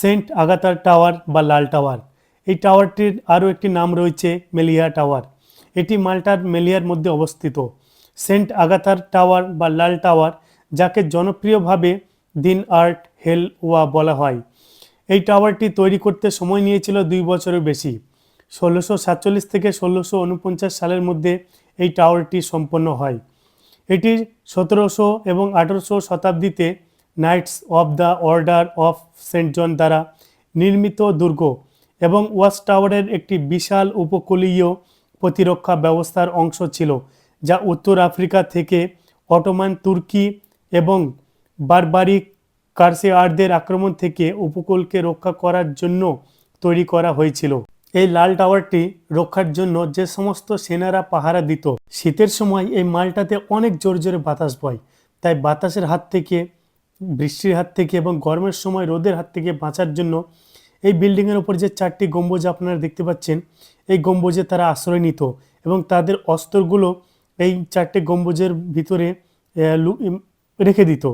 Saint আগাতার tower বা লাল tower. এই টাওয়ারটির আরও একটি নাম রয়েছে মেলিয়া টাওয়ার। এটি মাল্টার মেলিয়ার মধ্যে অবস্থিত। সেন্ট আগাতার টাওয়ার বা লাল টাওয়ার, যাকে জনপ্রিয়ভাবে দিন আর্ট হেল ওয়া বলা হয়। এই টাওয়ারটি তৈরি করতে সময় নিয়েছিল দুই বছরের বেশি। ষোলোশো সাতচল্লিশ থেকে ষোলোশো উনপঞ্চাশ সালের মধ্যে এই টাওয়ারটি সম্পন্ন হয়। এটি সতেরোশো এবং আঠেরোশো শতাব্দীতে Knights of the Order of Saint John দ্বারা নির্মিত দুর্গ এবং ওয়াচ টাওয়ারের একটি বিশাল উপকূলীয় প্রতিরক্ষা ব্যবস্থার অংশ ছিল, যা উত্তর আফ্রিকা থেকে অটোমান, তুর্কি এবং বারবারিক কার্সিয়ারদের আক্রমণ থেকে উপকূলকে রক্ষা করার জন্য তৈরি করা হয়েছিল। এই লাল টাওয়ারটি রক্ষার জন্য যে সমস্ত সেনারা পাহারা দিত, শীতের সময় এই মালটাতে অনেক জোরে জোরে বাতাস বয়, তাই বাতাসের হাত থেকে বৃষ্টির হাত থেকে এবং গরমের সময় রোদের হাত থেকে বাঁচার জন্য এই বিল্ডিংয়ের ওপর যে চারটি গম্বুজ আপনারা দেখতে পাচ্ছেন, এই গম্বুজে তারা আশ্রয় নিত এবং তাদের অস্ত্রগুলো এই চারটে গম্বুজের ভিতরে রেখে দিত।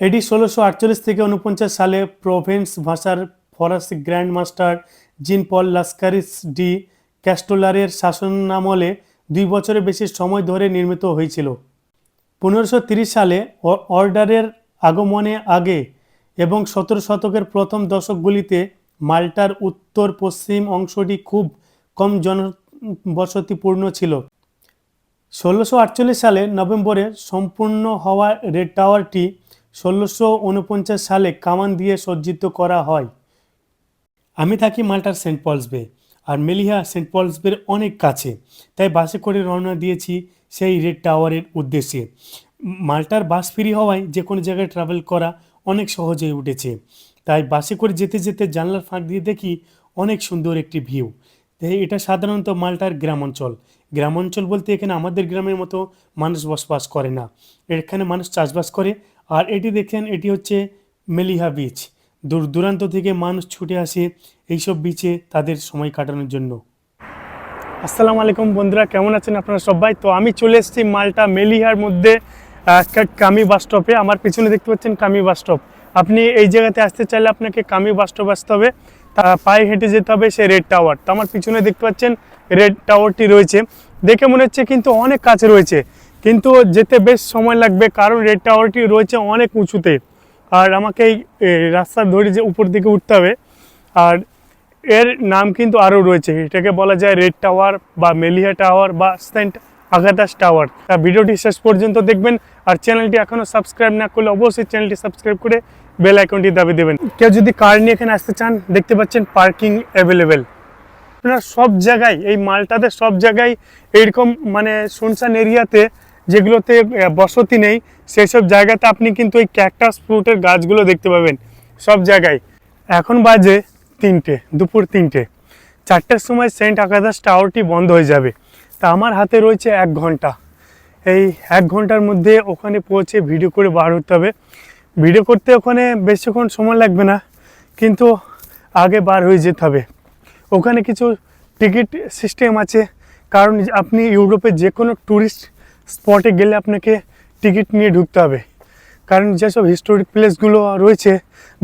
এটি ষোলোশো আটচল্লিশ থেকে উনপঞ্চাশ সালে প্রোভেন্স ভাষার ফরাসি গ্র্যান্ড মাস্টার জিন পল লাস্কারিস ডি ক্যাস্টোলারের শাসনামলে দুই বছরের বেশি সময় ধরে নির্মিত হয়েছিল। পনেরোশো সালে অর্ডারের আগমনে আগে এবং সতেরো শতকের প্রথম দশকগুলিতে মাল্টার উত্তর পশ্চিম অংশটি খুব কম জনবসতিপূর্ণ ছিল। ষোলোশো আটচল্লিশ সালে নভেম্বরে সম্পূর্ণ হওয়া রেড টাওয়ারটি ষোলোশো উনপঞ্চাশ সালে কামান দিয়ে সজ্জিত করা হয়। আমি থাকি মাল্টার সেন্ট পলস বে, আর মেলিহা সেন্ট পলস বের অনেক কাছে, তাই বাসে করে রওনা দিয়েছি সেই রেড টাওয়ারের উদ্দেশ্যে। মাল্টার বাস ফ্রি হওয়ায় যে কোনো জায়গায় ট্রাভেল করা অনেক সহজ হয়ে উঠেছে। তাই বাসে করে যেতে যেতে জানলার ফাঁক দিয়ে দেখি অনেক সুন্দর একটি ভিউ এটা সাধারণত মাল্টার গ্রাম অঞ্চল গ্রাম অঞ্চল বলতে এখানে আমাদের গ্রামের মতো মানুষ বসবাস করে না। এখানে মানুষ চাষবাস করে। আর এটি দেখেন, এটি হচ্ছে মেলিহা বিচ দূর দূরান্ত থেকে মানুষ ছুটে আসে এইসব বিচে তাদের সময় কাটানোর জন্য। আসসালামু আলাইকুম বন্ধুরা কেমন আছেন আপনারা সবাই? তো আমি চলে এসেছি মালটা মেলিহার মধ্যে কামি বাস স্টপে। আমার পিছনে দেখতে পাচ্ছেন কামি বাস স্টপ। আপনি এই জায়গাতে আসতে চাইলে আপনাকে কামি বাস স্টপ আসতে হবে। তা পায়ে হেঁটে যেতে হবে সে রেড টাওয়ার। তো আমার পিছনে দেখতে পাচ্ছেন রেড টাওয়ারটি রয়েছে। দেখে মনে হচ্ছে কিন্তু অনেক কাছে রয়েছে। কিন্তু যেতে বেশ সময় লাগবে কারণ রেড টাওয়ারটি রয়েছে অনেক উঁচুতে। আর আমাকে এই এ, রাস্তা ধরে যে উপর দিকে উঠতে হবে। আর এর নাম কিন্তু আরও রয়েছে। এটাকে বলা যায় রেড টাওয়ার বা মেলিয়া টাওয়ার বা সেন্ট আগাদাস টাওয়ার। তা ভিডিওটি শেষ পর্যন্ত দেখবেন আর চ্যানেলটি এখনও সাবস্ক্রাইব না করলে অবশ্যই চ্যানেলটি সাবস্ক্রাইব করে বেল আইকনটি দাবি দেবেন। কেউ যদি কার নিয়ে এখানে আসতে চান, দেখতে পাচ্ছেন পার্কিং অ্যাভেলেবেল। আপনারা সব জায়গায়, এই মালটাতে সব জায়গায় এইরকম মানে শুনশান এরিয়াতে যেগুলোতে বসতি নেই সেই সব জায়গাতে আপনি কিন্তু এই ক্যাকটাস ফ্রুটের গাছগুলো দেখতে পাবেন। সব জায়গায়। এখন বাজে তিনটে, দুপুর তিনটে। চারটের সময় সেন্ট আকাদাস টাওয়ারটি বন্ধ হয়ে যাবে। তা আমার হাতে রয়েছে এক ঘণ্টা। এই এক ঘণ্টার মধ্যে ওখানে পৌঁছে ভিডিও করে বার হতে হবে। ভিডিও করতে ওখানে বেশিক্ষণ সময় লাগবে না, কিন্তু আগে বার হয়ে যেতে হবে। ওখানে কিছু টিকিট সিস্টেম আছে, কারণ আপনি ইউরোপে যে কোনো ট্যুরিস্ট স্পটে গেলে আপনাকে টিকিট নিয়ে ঢুকতে হবে। কারণ যেসব হিস্টোরিক প্লেসগুলো রয়েছে,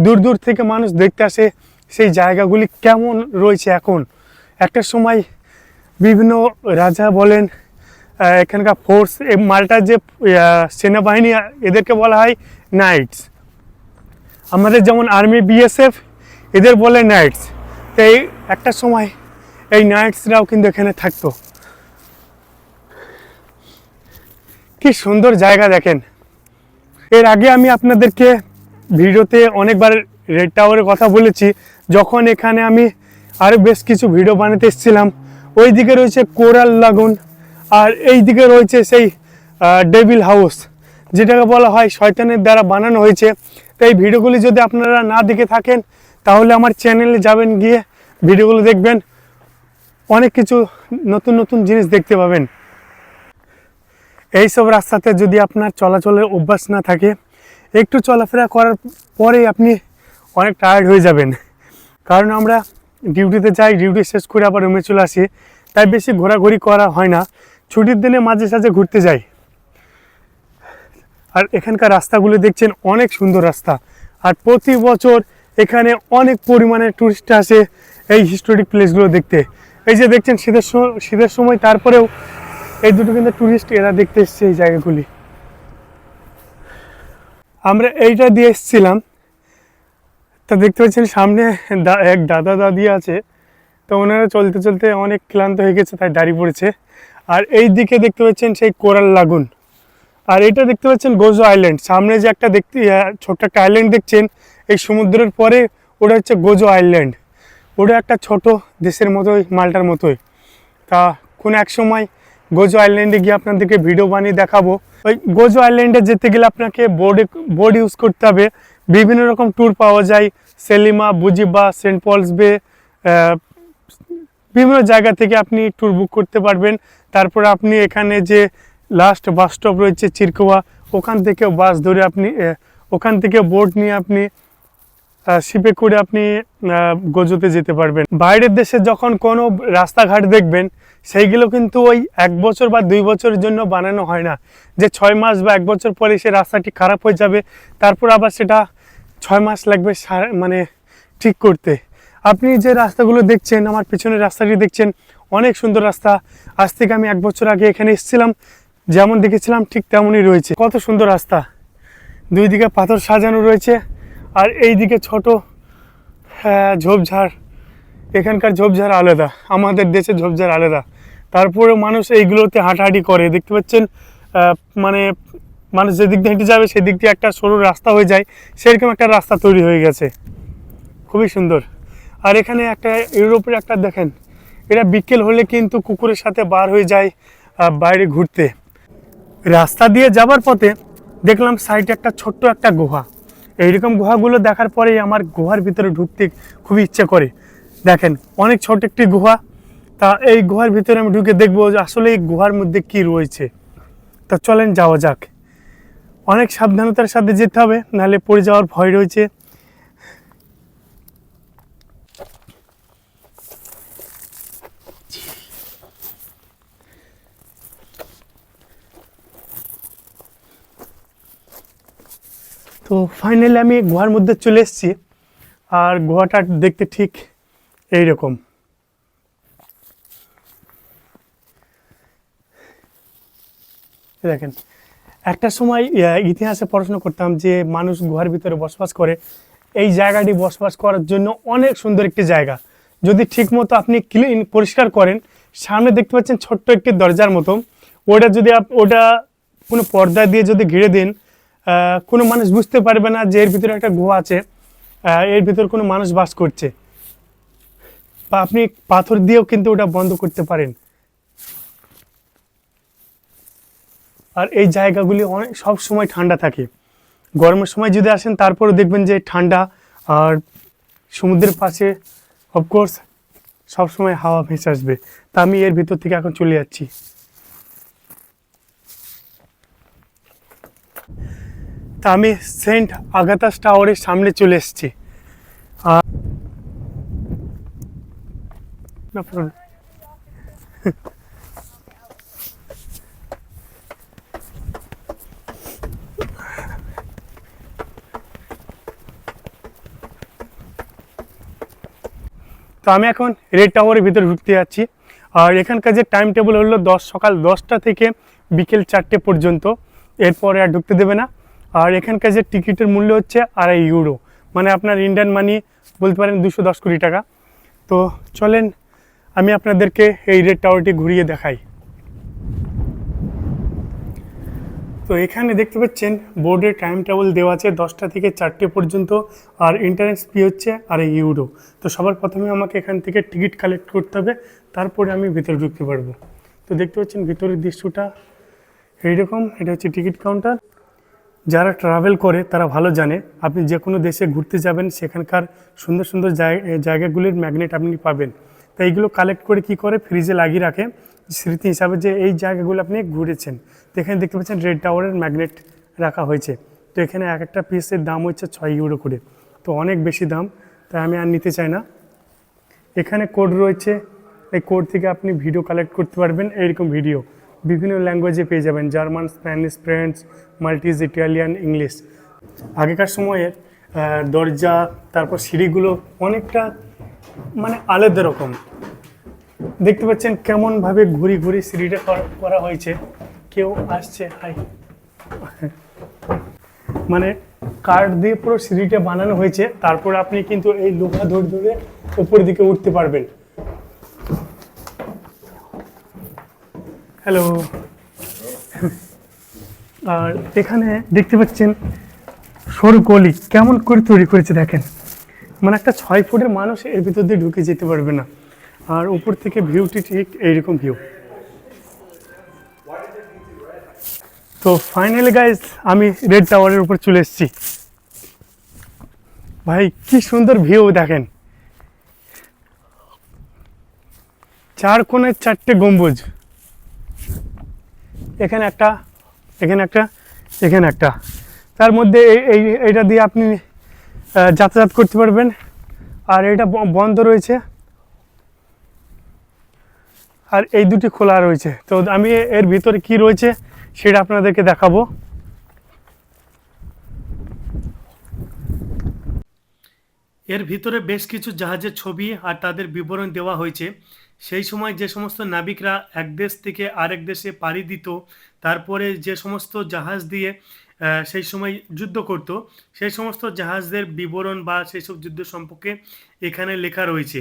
দূর দূর থেকে মানুষ দেখতে আসে সেই জায়গাগুলি কেমন রয়েছে এখন? একটা সময় বিভিন্ন রাজা বলেন এখানকার ফোর্স মালটার যে সেনাবাহিনী, এদেরকে বলা হয় নাইটস আমাদের যেমন আর্মি বিএসএফ এদের বলে নাইটস এই একটা সময় এই নাইটসরাও কিন্তু এখানে থাকতো। কি সুন্দর জায়গা দেখেন। এর আগে আমি আপনাদেরকে ভিডিওতে অনেকবার রেড টাওয়ারের কথা বলেছি। যখন এখানে আমি আরও বেশ কিছু ভিডিও বানাতে এসেছিলাম, ওই দিকে রয়েছে কোরাল লাগুন, আর এই দিকে রয়েছে সেই ডেভিল হাউস যেটাকে বলা হয় শয়তানের দ্বারা বানানো হয়েছে। তো এই ভিডিওগুলি যদি আপনারা না দেখে থাকেন, তাহলে আমার চ্যানেলে যাবেন গিয়ে ভিডিওগুলো দেখবেন। অনেক কিছু নতুন নতুন জিনিস দেখতে পাবেন। এইসব রাস্তাতে যদি আপনার চলাচলের অভ্যাস না থাকে, একটু চলাফেরা করার পরেই আপনি অনেক টায়ার্ড হয়ে যাবেন। কারণ আমরা ডিউটিতে যাই, ডিউটি শেষ করে আবার রুমে চলে আসি। তাই বেশি ঘোরাঘুরি করা হয় না। ছুটির দিনে মাঝে সাঝে ঘুরতে যাই। আর এখানকার রাস্তাগুলো দেখছেন, অনেক সুন্দর রাস্তা। আর প্রতি বছর এখানে অনেক পরিমাণে টুরিস্ট আসে এই হিস্টোরিক প্লেসগুলো দেখতে। এই যে দেখছেন, শীতের শীতের সময় তারপরেও এই দুটো কিন্তু টুরিস্ট এরা দেখতে এসছে এই জায়গাগুলি। আমরা এইটা দিয়ে এসেছিলাম। তা দেখতে পাচ্ছেন সামনে এক দাদা দাদি আছে, তো ওনারা চলতে চলতে অনেক ক্লান্ত হয়ে গেছে, তাই দাঁড়িয়ে পড়েছে আর এই দিকে দেখতে পাচ্ছেন সেই কোরাল লাগুন। আর এটা দেখতে পাচ্ছেন গোজো আইল্যান্ড। সামনে যে একটা দেখতে ছোট্ট একটা আইল্যান্ড দেখছেন, এই সমুদ্রের পরে ওটা হচ্ছে গোজো আইল্যান্ড। ওটা একটা ছোট দেশের মতোই, মালটার মতোই। তা কোনো এক সময় গোজো আইল্যান্ডে গিয়ে আপনাদেরকে ভিডিও বানিয়ে দেখাবো। ওই গোজো আইল্যান্ডে যেতে গেলে আপনাকে বোর্ডে বোর্ড ইউজ করতে হবে। বিভিন্ন রকম ট্যুর পাওয়া যায়। সেলিমা, বুজিবা, সেন্ট পলস বে বিভিন্ন জায়গা থেকে আপনি ট্যুর বুক করতে পারবেন। তারপর আপনি এখানে যে লাস্ট বাস স্টপ রয়েছে চিরকোয়া, ওখান থেকে বাস ধরে আপনি ওখান থেকে বোট নিয়ে আপনি শিপে করে আপনি গোজোতে যেতে পারবেন। বাইরের দেশে যখন কোনো রাস্তাঘাট দেখবেন, সেইগুলো কিন্তু ওই এক বছর বা দুই বছরের জন্য বানানো হয় না। যে ছয় মাস বা এক বছর পরে সে রাস্তাটি খারাপ হয়ে যাবে, তারপর আবার সেটা ছয় মাস লাগবে মানে ঠিক করতে। আপনি যে রাস্তাগুলো দেখছেন আমার পিছনের রাস্তাটি দেখছেন অনেক সুন্দর রাস্তা। আজ থেকে আমি এক বছর আগে এখানে এসেছিলাম যেমন দেখেছিলাম ঠিক তেমনই রয়েছে। কত সুন্দর রাস্তা। দুই দিকে পাথর সাজানো রয়েছে আর এই দিকে ছোট হ্যাঁ, ঝোপঝাড়। এখানকার ঝোপঝাড় আলাদা আমাদের দেশে ঝোপঝাড় আলাদা। তারপরে মানুষ এইগুলোতে হাঁটাহাঁটি করে দেখতে পাচ্ছেন মানে মানুষ যেদিক দিয়ে হেঁটে যাবে, সেদিক দিয়ে একটা সরু রাস্তা হয়ে যায়। সেরকম একটা রাস্তা তৈরি হয়ে গেছে। খুবই সুন্দর। আর এখানে একটা ইউরোপের একটা দেখেন, এরা বিকেল হলে কিন্তু কুকুরের সাথে বার হয়ে যায় বাইরে ঘুরতে। রাস্তা দিয়ে যাবার পথে দেখলাম সাইডে একটা ছোট্ট একটা গুহা। এইরকম গুহাগুলো দেখার পরেই আমার গুহার ভিতরে ঢুকতে খুবই ইচ্ছে করে। দেখেন, অনেক ছোট একটি গুহা। তা এই গুহার ভিতরে আমি ঢুকে দেখব যে আসলে এই গুহার মধ্যে কি রয়েছে। তা চলেন যাওয়া যাক। অনেক সাবধানতার সাথে যেতে হবে, নাহলে পড়ে যাওয়ার ভয় রয়েছে। তো ফাইনালি আমি গুহার মধ্যে চলে এসেছি, আর গুহাটা দেখতে ঠিক এই রকম দেখেন একটা সময় ইতিহাসে পড়াশোনা করতাম যে মানুষ গুহার ভিতরে বসবাস করে। এই জায়গাটি বসবাস করার জন্য অনেক সুন্দর একটি জায়গা। যদি ঠিকমতো আপনি ক্লিন, পরিষ্কার করেন, সামনে দেখতে পাচ্ছেন ছোট্ট একটি দরজার মতো। ওটা যদি ওটা কোনো পর্দা দিয়ে যদি ঘিরে দিন কোনো মানুষ বুঝতে পারবে না যে এর ভিতরে একটা গুহা আছে এর ভিতর কোনো মানুষ বাস করছে। বা আপনি পাথর দিয়েও কিন্তু ওটা বন্ধ করতে পারেন। আর এই জায়গাগুলি অনেক, সব সময় ঠান্ডা থাকে। গরমের সময় যদি আসেন, তারপরে দেখবেন যে ঠান্ডা আর সমুদ্রের পাশে অফকোর্স সবসময় হাওয়া ভেসে আসবে। তা আমি এর ভিতর থেকে এখন চলে যাচ্ছি। তা আমি সেন্ট আগাতাস টাওয়ারের সামনে চলে এসেছি। আর তো আমি এখন রেড টাওয়ারের ভিতরে ঢুকতে যাচ্ছি। আর এখানকার যে টাইম টেবিল হলো দশ, সকাল দশটা থেকে বিকেল চারটে পর্যন্ত। এরপরে আর ঢুকতে দেবে না। আর এখানকার যে টিকিটের মূল্য হচ্ছে আড়াই ইউরো মানে আপনার ইন্ডিয়ান মানি বলতে পারেন দুশো দশ কোটি টাকা। তো চলেন, আমি আপনাদেরকে এই রেড টাওয়ারটি ঘুরিয়ে দেখাই। তো এখানে দেখতে পাচ্ছেন বোর্ডে টাইম টেবিল দেওয়া আছে দশটা থেকে চারটে পর্যন্ত, আর ইন্টারেন্স ফি হচ্ছে আর ইউরো। তো সবার প্রথমে আমাকে এখান থেকে টিকিট কালেক্ট করতে হবে, তারপরে আমি ভিতরে ঢুকতে পারব। তো দেখতে পাচ্ছেন ভিতরের দৃশ্যটা এইরকম, এটা হচ্ছে টিকিট কাউন্টার। যারা ট্রাভেল করে, তারা ভালো জানে, আপনি যে কোনো দেশে ঘুরতে যাবেন, সেখানকার সুন্দর সুন্দর জায়- জায়গাগুলির ম্যাগনেট আপনি পাবেন। তো এইগুলো কালেক্ট করে কি করে ফ্রিজে লাগিয়ে রাখে? স্মৃতি হিসাবে যে এই জায়গাগুলো আপনি ঘুরেছেন, তো এখানে দেখতে পাচ্ছেন রেড টাওয়ারের ম্যাগনেট রাখা হয়েছে। তো এখানে এক একটা পিসের দাম হচ্ছে ছয় ইউরো করে। তো অনেক বেশি দাম, তাই আমি আর নিতে চাই না। এখানে কোড রয়েছে, এই কোড থেকে আপনি ভিডিও কালেক্ট করতে পারবেন, এইরকম ভিডিও বিভিন্ন ল্যাঙ্গুয়েজে পেয়ে যাবেন German Spanish French Maltese Italian English আগেকার সময়ের দরজা, তারপর সিঁড়িগুলো অনেকটা মানে আলাদা রকম। দেখতে পাচ্ছেন কেমনভাবে ঘুরি ঘুরি সিঁড়িটা করা- হয়েছে। কেউ আসছে, হাই। মানে কাঠ দিয়ে পুরো সিঁড়িটা বানানো হয়েছে, তারপর আপনি কিন্তু এই লোহা ধরে ধরে উপর দিকে উঠতে পারবেন। হ্যালো আর এখানে দেখতে পাচ্ছেন সরু গলি কেমন করে তৈরি করেছে দেখেন। মানে একটা ছয় ফুটের মানুষ এর ভিতর দিয়ে ঢুকে যেতে পারবে না। আর উপর থেকে ভিউটি ঠিক এইরকম ভিউ তো ফাইনালি গাইজ আমি রেড টাওয়ারের উপর চলে এসেছি। ভাই, কি সুন্দর ভিউ দেখেন। চার কোণের চারটে গম্বুজ। এখানে একটা এখানে একটা এখানে একটা। তার মধ্যে এই এই, এইটা দিয়ে আপনি যাতায়াত করতে পারবেন। আর এটা বন্ধ রয়েছে। আর এই দুটি খোলা রয়েছে। তো আমি এর ভিতরে কি রয়েছে সেটা আপনাদেরকে দেখাবো। এর ভিতরে বেশ কিছু জাহাজের ছবি আর তাদের বিবরণ দেওয়া হয়েছে। সেই সময় যে সমস্ত নাবিকরা এক দেশ থেকে আরেক দেশে পাড়ি দিত, তারপরে যে সমস্ত জাহাজ দিয়ে সেই সময় যুদ্ধ করত। সেই সমস্ত জাহাজদের বিবরণ বা সেই সব যুদ্ধ সম্পর্কে এখানে লেখা রয়েছে।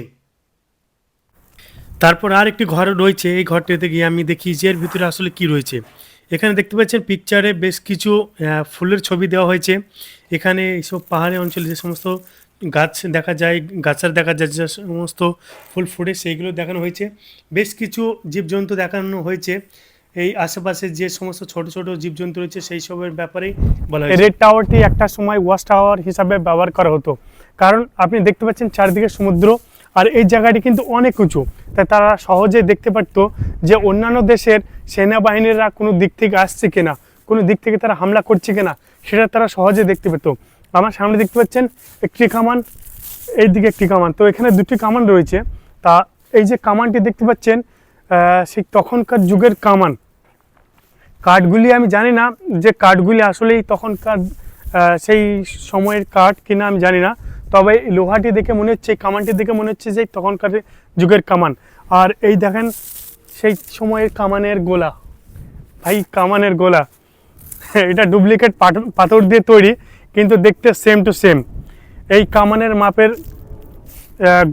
তারপর আর একটি ঘর রয়েছে। এই ঘরটিতে গিয়ে আমি দেখি যে এর ভিতরে আসলে কি রয়েছে। এখানে দেখতে পাচ্ছেন পিকচারে বেশ কিছু ফুলের ছবি দেওয়া হয়েছে। এখানে এইসব পাহাড়ি অঞ্চলে যে সমস্ত গাছ দেখা যায়, গাছের দেখা যায়, যে সমস্ত ফুল ফুটে, সেইগুলো দেখানো হয়েছে। বেশ কিছু জীবজন্তু দেখানো হয়েছে। এই আশেপাশে যে সমস্ত ছোট ছোট জীবজন্তু রয়েছে, সেই সবের ব্যাপারেই বলা হয় রেড টাওয়ারটি একটা সময় ওয়াচ টাওয়ার হিসাবে ব্যবহার করা হতো। কারণ আপনি দেখতে পাচ্ছেন চারদিকে সমুদ্র আর এই জায়গাটি কিন্তু অনেক উঁচু। তাই তারা সহজে দেখতে পারতো যে অন্যান্য দেশের সেনাবাহিনীরা কোনো দিক থেকে আসছে কিনা, কোনো দিক থেকে তারা হামলা করছে কিনা, সেটা তারা সহজে দেখতে পেত। আমার সামনে দেখতে পাচ্ছেন একটি কামান এই দিকে একটি কামান। তো এখানে দুটি কামান রয়েছে। তা এই যে কামানটি দেখতে পাচ্ছেন সেই তখনকার যুগের কামান। কাঠগুলি আমি জানি না যে কাঠগুলি আসলেই তখনকার সেই সময়ের কাঠ কিনা আমি জানি না। তবে লোহাটি দেখে মনে হচ্ছে কামানটি দেখে মনে হচ্ছে যে তখনকার যুগের কামান। আর এই দেখেন, সেই সময়ের কামানের গোলা। ভাই, কামানের গোলা। এটা ডুপ্লিকেট পাথর দিয়ে তৈরি, কিন্তু দেখতে সেম টু সেম এই কামানের মাপের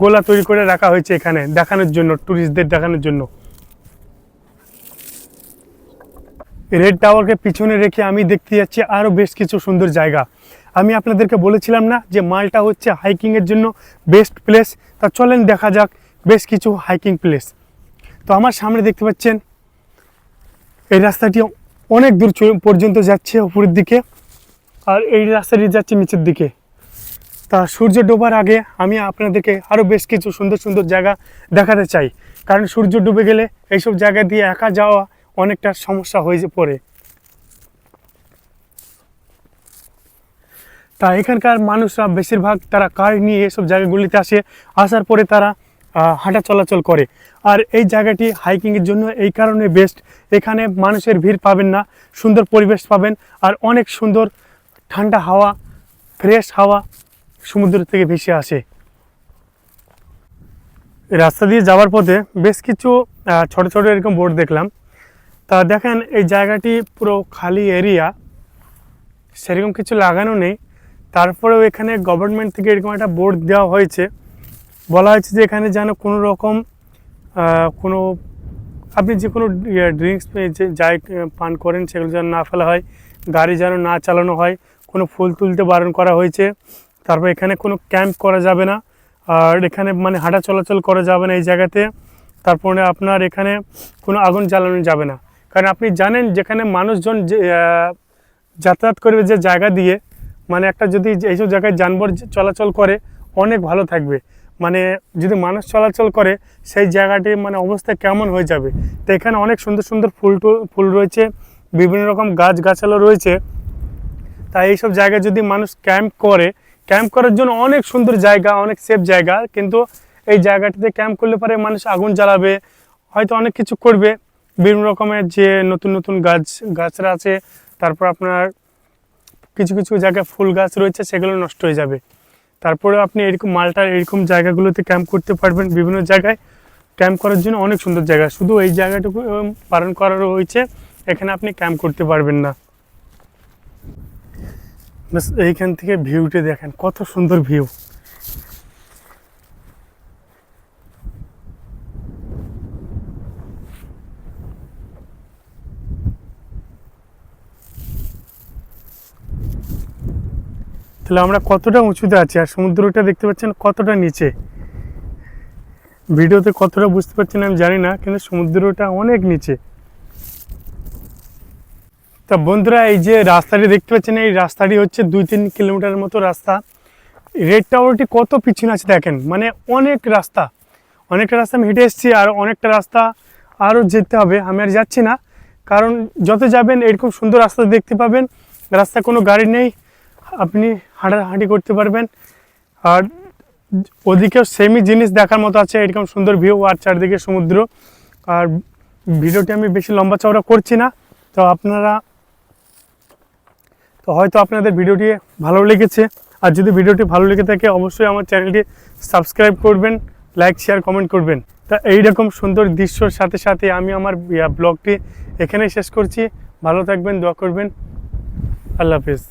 গোলা তৈরি করে রাখা হয়েছে এখানে, দেখানোর জন্য ট্যুরিস্টদের দেখানোর জন্য। রেড টাওয়ারকে পিছনে রেখে আমি দেখতে যাচ্ছি আরও বেশ কিছু সুন্দর জায়গা। আমি আপনাদেরকে বলেছিলাম না যে মালটা হচ্ছে হাইকিংয়ের জন্য বেস্ট প্লেস তা চলেন দেখা যাক বেশ কিছু হাইকিং প্লেস তো আমার সামনে দেখতে পাচ্ছেন, এই রাস্তাটি অনেক দূর পর্যন্ত যাচ্ছে উপরের দিকে, আর এই রাস্তাটি যাচ্ছে নিচের দিকে। তা সূর্য ডোবার আগে আমি আপনাদেরকে আরও বেশ কিছু সুন্দর সুন্দর জায়গা দেখাতে চাই। কারণ সূর্য ডুবে গেলে এইসব জায়গা দিয়ে একা যাওয়া অনেকটা সমস্যা হয়ে পড়ে তা এখানকার মানুষরা বেশিরভাগ তারা কার নিয়ে এসব জায়গাগুলিতে আসে, আসার পরে তারা হাঁটা চলাচল করে। আর এই জায়গাটি হাইকিংয়ের জন্য এই কারণে বেস্ট এখানে মানুষের ভিড় পাবেন না, সুন্দর পরিবেশ পাবেন আর অনেক সুন্দর ঠান্ডা হাওয়া ফ্রেশ হাওয়া সমুদ্র থেকে ভেসে আসে। রাস্তা দিয়ে যাওয়ার পথে বেশ কিছু ছোট ছোট এরকম বোর্ড দেখলাম। তা দেখেন, এই জায়গাটি পুরো খালি এরিয়া সেরকম কিছু লাগানো নেই। তারপরেও এখানে গভর্নমেন্ট থেকে এরকম একটা বোর্ড দেওয়া হয়েছে। বলা হয়েছে যে এখানে যেন কোনো রকম কোনো, আপনি যে কোনো ড্রিঙ্কস যে যাই পান করেন, সেগুলো যেন না ফেলা হয়, গাড়ি যেন না চালানো হয়, কোনো ফুল তুলতে বারণ করা হয়েছে। তারপর এখানে কোনো ক্যাম্প করা যাবে না, আর এখানে মানে হাঁটা চলাচল করা যাবে না এই জায়গাতে। তারপরে আপনার এখানে কোনো আগুন জ্বালানো যাবে না। কারণ আপনি জানেন যেখানে মানুষজন যাতায়াত করবে যে জায়গা দিয়ে মানে একটা যদি এইসব জায়গায় যানবাহন চলাচল করে, অনেক ভালো থাকবে। মানে যদি মানুষ চলাচল করে, সেই জায়গাটি মানে অবস্থা কেমন হয়ে যাবে? তো এখানে অনেক সুন্দর সুন্দর ফুল ফুল রয়েছে, বিভিন্ন রকম গাছ গাছালো রয়েছে। তাই এইসব জায়গায় যদি মানুষ ক্যাম্প করে, ক্যাম্প করার জন্য অনেক সুন্দর জায়গা, অনেক সেফ জায়গা, কিন্তু এই জায়গাটিতে ক্যাম্প করলে পরে মানুষ আগুন জ্বালাবে, হয়তো অনেক কিছু করবে। বিভিন্ন রকমের যে নতুন নতুন গাছ, গাছরা আছে, তারপর আপনার কিছু কিছু জায়গায় ফুল গাছ রয়েছে, সেগুলো নষ্ট হয়ে যাবে। তারপরে আপনি এরকম মালটার এরকম জায়গাগুলোতে ক্যাম্প করতে পারবেন, বিভিন্ন জায়গায় ক্যাম্প করার জন্য অনেক সুন্দর জায়গা। শুধু এই জায়গাটুকু বারণ করা রয়েছে এখানে আপনি ক্যাম্প করতে পারবেন না। ব্যাস, এইখান থেকে ভিউটা দেখেন, কত সুন্দর ভিউ। তাহলে আমরা কতটা উঁচুতে আছি আর সমুদ্রটা দেখতে পাচ্ছেন কতটা নিচে? ভিডিওতে কতটা বুঝতে পারছেন আমি জানি না, কিন্তু সমুদ্রটা অনেক নিচে। তা বন্ধুরা, এই যে রাস্তাটি দেখতে পাচ্ছেন, এই রাস্তাটি হচ্ছে দুই তিন কিলোমিটার মতো রাস্তা। রেড টাওয়ারটি কত পিছনে আছে দেখেন মানে অনেক রাস্তা। অনেকটা রাস্তা আমি হেঁটে এসেছি আর অনেকটা রাস্তা আরও যেতে হবে, আমি আর যাচ্ছি না। কারণ যত যাবেন এরকম সুন্দর রাস্তা দেখতে পাবেন, রাস্তায় কোনো গাড়ি নেই। আপনি হাঁটাহাঁটি করতে পারবেন। আর ওদিকেও সেমই জিনিস দেখার মতো আছে, এরকম সুন্দর ভিউ আর চারদিকে সমুদ্র। আর ভিডিওটি আমি বেশি লম্বা চওড়া করছি না, তো আপনারা তো হয়তো আপনাদের ভিডিওটি ভালো লেগেছে। আর যদি ভিডিওটি ভালো লেগে থাকে, অবশ্যই আমার চ্যানেলটি সাবস্ক্রাইব করবেন, লাইক, শেয়ার, কমেন্ট করবেন। তা এইরকম সুন্দর দৃশ্যর সাথে সাথে আমি আমার ব্লগটি এখানেই শেষ করছি। ভালো থাকবেন, দোয়া করবেন। আল্লাহ হাফিজ।